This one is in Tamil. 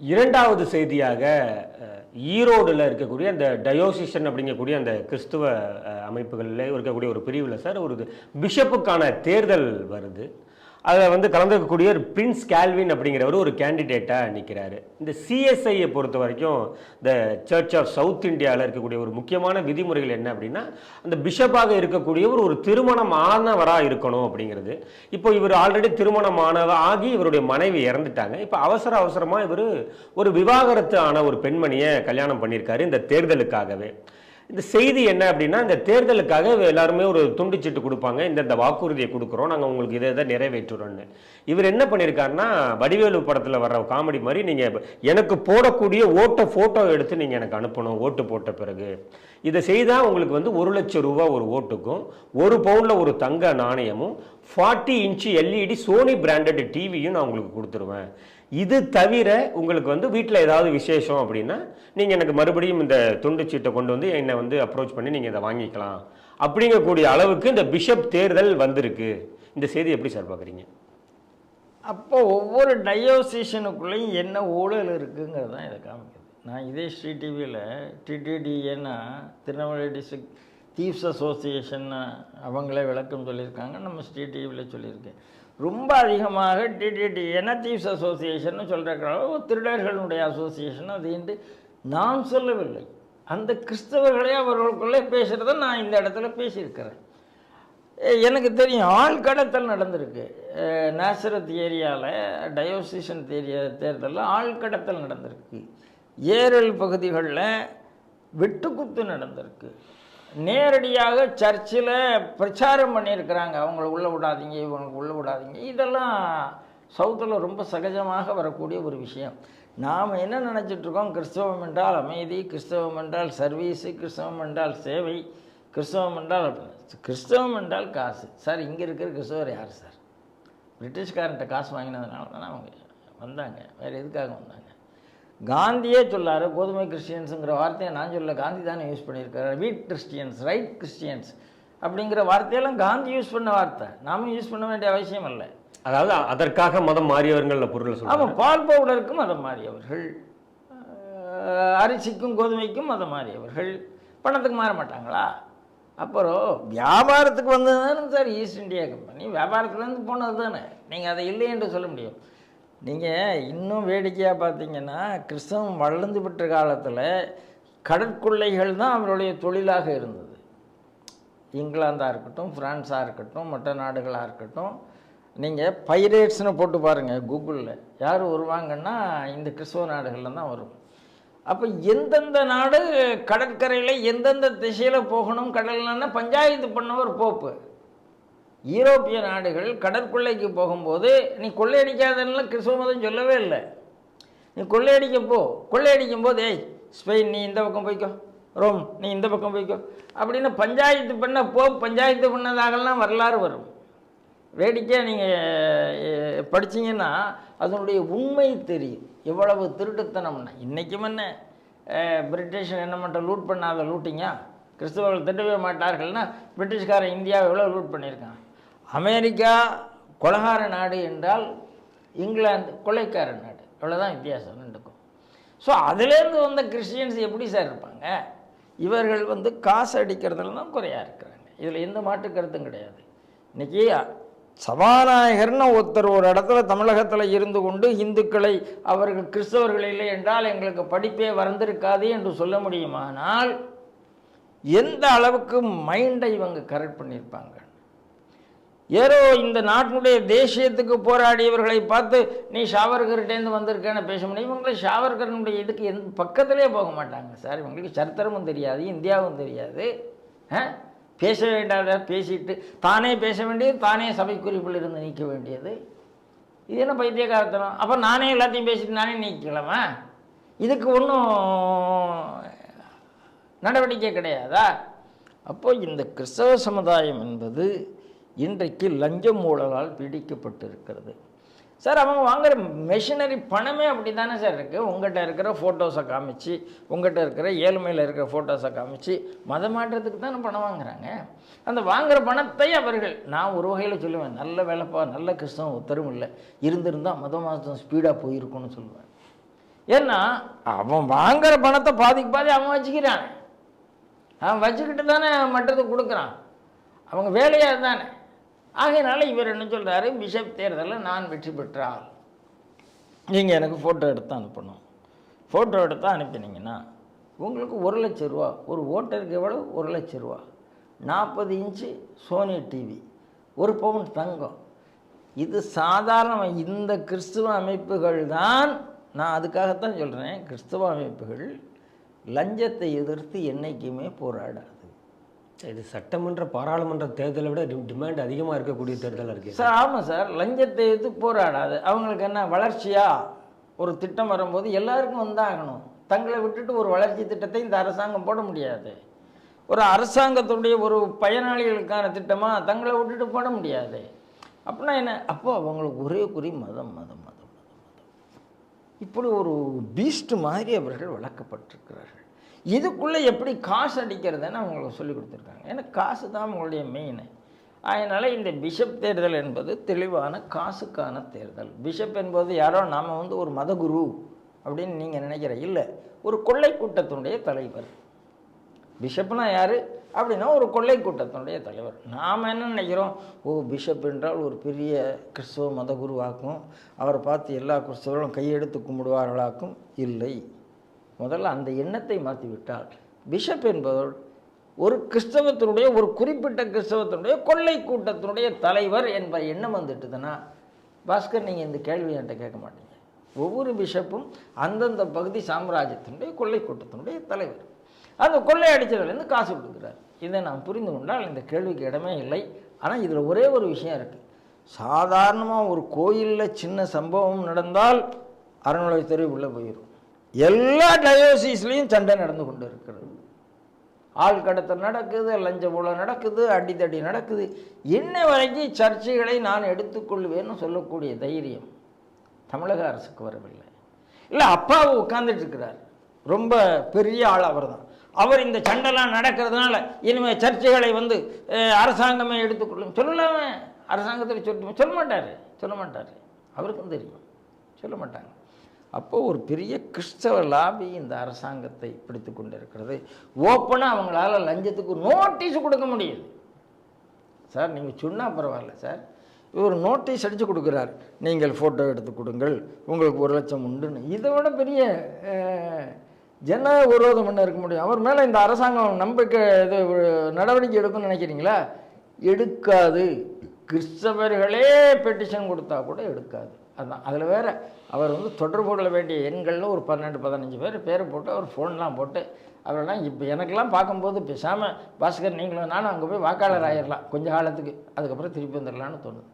இரண்டாவது செய்தியாக ஈரோடில் இருக்கக்கூடிய அந்த டயோசிஷன் அப்படிங்கக்கூடிய அந்த கிறிஸ்துவ அமைப்புகளில் இருக்கக்கூடிய ஒரு பிரிவில் சார் ஒரு பிஷப்புக்கான தேர்தல் வருது. அதில் வந்து கலந்துக்கக்கூடிய ஒரு பிரின்ஸ் கேல்வின் அப்படிங்கிறவர் ஒரு கேண்டிடேட்டாக நிற்கிறாரு இந்த சிஎஸ்ஐயை பொறுத்த வரைக்கும் இந்த சர்ச் ஆஃப் சவுத் இந்தியாவில் இருக்கக்கூடிய ஒரு முக்கியமான விதிமுறைகள் என்ன அப்படின்னா அந்த பிஷப்பாக இருக்கக்கூடியவர் ஒரு திருமணம் ஆனவராக இருக்கணும் அப்படிங்கிறது. இப்போ இவர் ஆல்ரெடி திருமணம் ஆனவ ஆகி இவருடைய மனைவி இறந்துட்டாங்க. இப்போ அவசர அவசரமாக இவர் ஒரு விவாகரத்து ஆன ஒரு பெண்மணியை கல்யாணம் பண்ணியிருக்காரு இந்த தேர்தலுக்காகவே. இந்த செய்தி என்ன அப்படின்னா இந்த தேர்தலுக்காக எல்லாருமே ஒரு துண்டுச்சீட்டு கொடுப்பாங்க. இந்த இந்த வாக்குறுதியை கொடுக்குறோம். நாங்கள் உங்களுக்கு இதை இதை நிறைவேற்றுறோன்னு இவர் என்ன பண்ணியிருக்காருன்னா வடிவேலு படத்தில் வர்ற காமெடி மாதிரி நீங்கள் எனக்கு போடக்கூடிய ஓட்டை ஃபோட்டோ எடுத்து நீங்கள் எனக்கு அனுப்பணும். ஓட்டு போட்ட பிறகு. இதை செய்தால் உங்களுக்கு வந்து ஒரு லட்சம் ரூபா ஒரு ஓட்டுக்கும் ஒரு பவுனில் ஒரு தங்க நாணயமும் forty inch LED Sony branded டிவியும் நான் உங்களுக்கு கொடுத்துருவேன். இது தவிர உங்களுக்கு வந்து வீட்டில் ஏதாவது விசேஷம் அப்படின்னா நீங்கள் எனக்கு மறுபடியும் இந்த துண்டு சீட்டை கொண்டு வந்து என்னை வந்து அப்ரோச் பண்ணி நீங்கள் இதை வாங்கிக்கலாம். அப்படிங்கக்கூடிய அளவுக்கு இந்த பிஷப் தேர்தல் வந்திருக்கு. இந்த செய்தி எப்படி சார் பார்க்குறீங்க? அப்போ ஒவ்வொரு டயோசிஷனுக்குள்ளேயும் என்ன ஊழல் இருக்குங்கிறது தான் இதை காமிக்குது. நான் இதே ஸ்ரீ டிவியில் டிடிடிஏன்னா திருநெல்வேலி டிஸ்ட்ரிக்ட் தீப்ஸ் அசோசியேஷன் அவங்களே விளக்கம் சொல்லியிருக்காங்க. நம்ம ஸ்ரீ டிவியில் சொல்லியிருக்கேன். ரொம்ப அதிகமாக டிடிடி என தீவ்ஸ் அசோசியேஷன் சொல்கிற திருடர்களுடைய அசோசியேஷன் அது என்று நான் சொல்லவில்லை. அந்த கிறிஸ்தவர்களே அவர்களுக்குள்ளே பேசுகிறத நான் இந்த இடத்துல பேசியிருக்கிறேன். எனக்கு தெரியும் ஆள் கடத்தல் நடந்திருக்கு. நேசரத் ஏரியாவில் டயோசிஷன் தேரிய தேர்தலில் ஆள் கடத்தல் நடந்திருக்கு. ஏரல் பகுதிகளில் வெட்டுக்குத்து நடந்திருக்கு. நேரடியாக சர்ச்சில் பிரச்சாரம் பண்ணியிருக்கிறாங்க. அவங்கள உள்ளே விடாதீங்க இவங்களுக்கு உள்ளே விடாதீங்க. இதெல்லாம் சவுத்தில் ரொம்ப சகஜமாக வரக்கூடிய ஒரு விஷயம். நாம் என்ன நினச்சிட்ருக்கோம் கிறிஸ்தவம் என்றால் அமைதி கிறிஸ்தவம் என்றால் சர்வீஸு கிறிஸ்தவம் என்றால் சேவை கிறிஸ்தவம் என்றால் கிறிஸ்தவம் என்றால் காசு. சார் இங்கே இருக்கிற கிறிஸ்தவர் யார் சார்? பிரிட்டிஷ்காரன்ட்ட காசு வாங்கினதுனால தானே அவங்க வந்தாங்க. வேறு எதுக்காக வந்தாங்க? காந்தியே சொல்லாரு கோதுமை கிறிஸ்டியன்ஸுங்கிற வார்த்தையை நான் சொல்ல காந்தி தானே யூஸ் பண்ணியிருக்காரு. வீட் கிறிஸ்டியன்ஸ் ரைட் கிறிஸ்டியன்ஸ் அப்படிங்கிற வார்த்தையெல்லாம் காந்தி யூஸ் பண்ண வார்த்தை. நாமும் யூஸ் பண்ண வேண்டிய அவசியம் இல்லை அதாவது அதற்காக மதம் மாறியவர்கள் பொருளை ஆமாம் பால் பவுடருக்கும் மதம் மாறியவர்கள். அரிசிக்கும் கோதுமைக்கும் மதம் மாறியவர்கள். பணத்துக்கு மாற மாட்டாங்களா? அப்புறம் வியாபாரத்துக்கு வந்தது தானே சார் ஈஸ்ட் இந்தியா கம்பெனி வியாபாரத்துலேருந்து போனது தானே நீங்கள் அதை இல்லை என்று சொல்ல முடியும். நீங்கள் இன்னும் வேடிக்கையாக பார்த்தீங்கன்னா கிறிஸ்தவம் வளர்ந்து பெற்ற காலத்தில் கடற்கொள்ளைகள் தான் அவருடைய தொழிலாக இருந்தது. இங்கிலாந்தாக இருக்கட்டும் ஃப்ரான்ஸாக இருக்கட்டும் மற்ற நாடுகளாக இருக்கட்டும். நீங்கள் பைரேட்ஸ்னு போட்டு பாருங்கள் கூகுளில். யார் வருவாங்கன்னா இந்த கிறிஸ்தவ நாடுகளில் தான் வரும். அப்போ எந்தெந்த நாடு கடற்கரையில் எந்தெந்த திசையில் போகணும் கடல்னா பஞ்சாயத்து பண்ணவர் போப்பு. ஈரோப்பிய நாடுகள் கடற்கொள்ளைக்கு போகும்போது நீ கொள்ளையடிக்காதன்னா கிறிஸ்தவ மதம் சொல்லவே இல்லை. நீ கொள்ளையடிக்க போ. கொள்ளையடிக்கும் போது ஏய் ஸ்பெயின் நீ இந்த பக்கம் போய்க்கோ. ரோம் நீ இந்த பக்கம் போய்க்கோ. அப்படின்னு பஞ்சாயத்து பண்ண போ பஞ்சாயத்து பண்ணதாகலாம் வரலாறு வரும். வேடிக்கையாக நீங்கள் படிச்சீங்கன்னா அதனுடைய உண்மை தெரியும். எவ்வளவு திருட்டுத்தனம்னா இன்றைக்கும் என்ன? அஹ், பிரிட்டிஷ் என்ன மட்டும் லூட் பண்ணாத லூட்டிங்க? கிறிஸ்தவர்கள் திட்டவே மாட்டார்கள்னா பிரிட்டிஷ்காரன் இந்தியாவை எவ்வளோ லூட் பண்ணியிருக்கான்? அமெரிக்கா கொலகார நாடு என்றால் இங்கிலாந்து கொலைக்கார நாடு. இவ்வளோதான் வித்தியாசம் ரெண்டுக்கும். ஸோ அதுலேருந்து வந்த கிறிஸ்டியன்ஸ் எப்படி சார் இருப்பாங்க? இவர்கள் வந்து காசு அடிக்கிறதுல தான் குறையாக இருக்கிறாங்க. இதில் எந்த மாற்று கருத்தும் கிடையாது. இன்னைக்கு சபாநாயகர்னு ஒருத்தர் ஒரு இடத்துல தமிழகத்தில் இருந்து கொண்டு இந்துக்களை அவர்கள் கிறிஸ்தவர்கள் இல்லை என்றால் எங்களுக்கு படிப்பே வறந்திருக்காது என்று சொல்ல முடியுமானால் எந்த அளவுக்கு மைண்டை இவங்க கரெக்ட் பண்ணியிருப்பாங்க? ஏதோ இந்த நாட்டினுடைய தேசியத்துக்கு போராடியவர்களை பார்த்து நீ ஷாவர்கர்கிட்டேருந்து வந்திருக்கேன்னு பேச முடியும். இவங்களை ஷாவர்கரனுடைய இதுக்கு எந்த பக்கத்திலே போக மாட்டாங்க சார். இவங்களுக்கு சரித்திரமும் தெரியாது இந்தியாவும் தெரியாது. ஆ? பேச வேண்டாத பேசிட்டு தானே பேச வேண்டியது தானே சபை குறிப்பில் இருந்து நீக்க வேண்டியது. இது என்ன பைத்தியகாரத்தனம் அப்போ நானே எல்லாத்தையும் பேசிட்டு நானே நீக்கலாமா இதுக்கு ஒன்றும் நடவடிக்கை கிடையாதா? அப்போது இந்த கிறிஸ்தவ சமுதாயம் என்பது இன்றைக்கு லஞ்சம் ஊழலால் பீடிக்கப்பட்டிருக்கிறது. சார் அவங்க வாங்குகிற மெஷினரி பணமே அப்படி தானே சார் இருக்குது உங்கள்கிட்ட இருக்கிற ஃபோட்டோஸை காமிச்சு உங்கள்கிட்ட இருக்கிற ஏழ்மையில் இருக்கிற ஃபோட்டோஸை காமிச்சு மத மாற்றத்துக்கு தானே பணம் வாங்குறாங்க? அந்த வாங்குகிற பணத்தை அவர்கள் நான் ஒரு வகையில் சொல்லுவேன் நல்ல வேலைப்பா நல்ல கிறிஸ்தவம் உத்தரவு இல்லை. இருந்திருந்தால் மத மாதம் ஸ்பீடாக போயிருக்கும்னு சொல்லுவேன். ஏன்னா அவன் வாங்குகிற பணத்தை பாதிக்கு பாதி அவன் வச்சுக்கிறான். அவன் வச்சுக்கிட்டு தானே மற்றது கொடுக்குறான். அவங்க வேலையாக தானே. ஆகையினால இவர் என்ன சொல்கிறாரு பிஷப் தேர்தலில் நான் வெற்றி பெற்றால். நீங்கள் எனக்கு ஃபோட்டோ எடுத்து அனுப்பணும். ஃபோட்டோ எடுத்து அனுப்பினீங்கன்னா உங்களுக்கு ஒரு லட்ச ரூபா ஒரு ஓட்டருக்கு எவ்வளோ ஒரு லட்ச ரூபா. நாற்பது இன்ச்சு சோனி டிவி ஒரு பவுன் தங்கம். இது சாதாரண இந்த கிறிஸ்துவ அமைப்புகள் தான். நான் அதுக்காகத்தான் சொல்கிறேன் கிறிஸ்துவ அமைப்புகள் லஞ்சத்தை எதிர்த்து என்றைக்குமே போராடாது. இது சட்டமன்ற பாராளுமன்ற தேர்தலை விட டிமாண்ட் அதிகமாக இருக்கக்கூடிய தேர்தலாக இருக்கு. சார் ஆமாம் சார். லஞ்சத்தை எதிர்த்து போராடாது. அவங்களுக்கு என்ன வளர்ச்சியா? ஒரு திட்டம் வரும்போது எல்லாருக்கும் வந்தாகணும். தங்களை விட்டுட்டு ஒரு வளர்ச்சி திட்டத்தை இந்த அரசாங்கம் போட முடியாது. ஒரு அரசாங்கத்துடைய ஒரு பயனாளிகளுக்கான திட்டமாக தங்களை விட்டுட்டு போட முடியாது. அப்படின்னா என்ன? அப்போ அவங்களுக்கு ஒரே குறி மதம் மதம் மதம் மதம். மதம் இப்படி ஒரு பீஸ்ட் மாதிரி அவர்கள் வளர்க்கப்பட்டிருக்கிறார்கள். இதுக்குள்ளே எப்படி காசு அடிக்கிறதுன்னு அவங்களுக்கு சொல்லி கொடுத்துருக்காங்க. ஏன்னா காசு தான் அவங்களுடைய மெயின் அதனால் இந்த பிஷப் தேர்தல் என்பது தெளிவான காசுக்கான தேர்தல். பிஷப் என்பது யாரோ நாம் வந்து ஒரு மதகுரு அப்படின்னு நீங்கள் நினைக்கிற இல்லை. ஒரு கொள்ளை கூட்டத்தினுடைய தலைவர். பிஷப்னா யார்? அப்படின்னா ஒரு கொள்ளை கூட்டத்தினுடைய தலைவர். நாம் என்ன நினைக்கிறோம்? ஓ பிஷப் என்றால் ஒரு பெரிய கிறிஸ்துவ மத குருவாக்கும். அவரை பார்த்து எல்லா கிறிஸ்தவர்களும் கையெடுத்து கும்பிடுவார்களாக்கும்? இல்லை. முதல்ல அந்த எண்ணத்தை மாற்றிவிட்டால். பிஷப் என்பவர் ஒரு கிறிஸ்தவத்தினுடைய ஒரு குறிப்பிட்ட கிறிஸ்தவத்தினுடைய கொள்ளை கூட்டத்தினுடைய தலைவர் என்ப எண்ணம் வந்துட்டுதுன்னா பாஸ்கர் நீங்கள் இந்த கேள்வி என்கிட்ட கேட்க மாட்டீங்க. ஒவ்வொரு பிஷப்பும் அந்தந்த பகுதி சாம்ராஜ்யத்தினுடைய கொள்ளை கூட்டத்தினுடைய தலைவர். அந்த கொள்ளை அடித்ததுலேருந்து காசு கொடுக்குறார். இதை நாம் புரிந்து கொண்டால் இந்த கேள்விக்கு இடமே இல்லை. ஆனால் இதில் ஒரே ஒரு விஷயம் இருக்குது சாதாரணமாக ஒரு கோயிலில் சின்ன சம்பவம் நடந்தால் அறநிலையத்துறை உள்ளே போயிடும் எல்லா டயோசிஸ்லேயும் சண்டை நடந்து கொண்டு இருக்கிறது ஆள் கடத்தல் நடக்குது லஞ்ச ஊழல் நடக்குது அடிதடி நடக்குது. இன்ன வரைக்கும் சர்ச்சைகளை நான் எடுத்துக்கொள்வேன்னு சொல்லக்கூடிய தைரியம் தமிழக அரசுக்கு வரவில்லை. இல்லை அப்பாவை உட்கார்ந்துட்டு இருக்கிறார். ரொம்ப பெரிய ஆள் அவர் தான் அவர் இந்த சண்டைலாம் நடக்கிறதுனால இனிமேல் சர்ச்சைகளை வந்து அரசாங்கமே எடுத்துக்கொள்ளும் சொல்லலாமே. அரசாங்கத்தில் சொல்ல மாட்டார் சொல்ல மாட்டார். அவருக்கும் தெரியும். சொல்ல மாட்டாங்க. அப்போ ஒரு பெரிய கிறிஸ்தவ லாபி இந்த அரசாங்கத்தை பிடித்து கொண்டு இருக்கிறது ஓப்பனாக அவங்களால லஞ்சத்துக்கு நோட்டீஸ் கொடுக்க முடியுது சார் நீங்கள் சொன்னால் பரவாயில்ல சார் இவர் நோட்டீஸ் அடித்து கொடுக்குறார். நீங்கள் ஃபோட்டோ எடுத்து கொடுங்கள். உங்களுக்கு ஒரு லட்சம் உண்டுன்னு. இதை விட பெரிய ஜன விரோதம் என்ன இருக்க முடியும்? அவர் மேலே இந்த அரசாங்கம் நம்பிக்கை இது நடவடிக்கை எடுக்கும்னு நினைக்கிறீங்களா? எடுக்காது. கிறிஸ்தவர்களே பெட்டிஷன் கொடுத்தா கூட எடுக்காது. அதுதான். அதில் வேறு அவர் வந்து தொடர்பு கொள்ள வேண்டிய எண்களில் ஒரு பன்னெண்டு பதினஞ்சு பேர் பேரை போட்டு அவர் ஃபோன்லாம் போட்டு அவரெல்லாம் இப்போ எனக்கெல்லாம் பார்க்கும்போது பேசாமல் பாஸ்கர் நீங்களும் நானும் அங்கே போய் வாக்காளர் ஆயிடலாம் கொஞ்ச காலத்துக்கு அதுக்கப்புறம் திருப்பி வந்துடலான்னு தோணுது.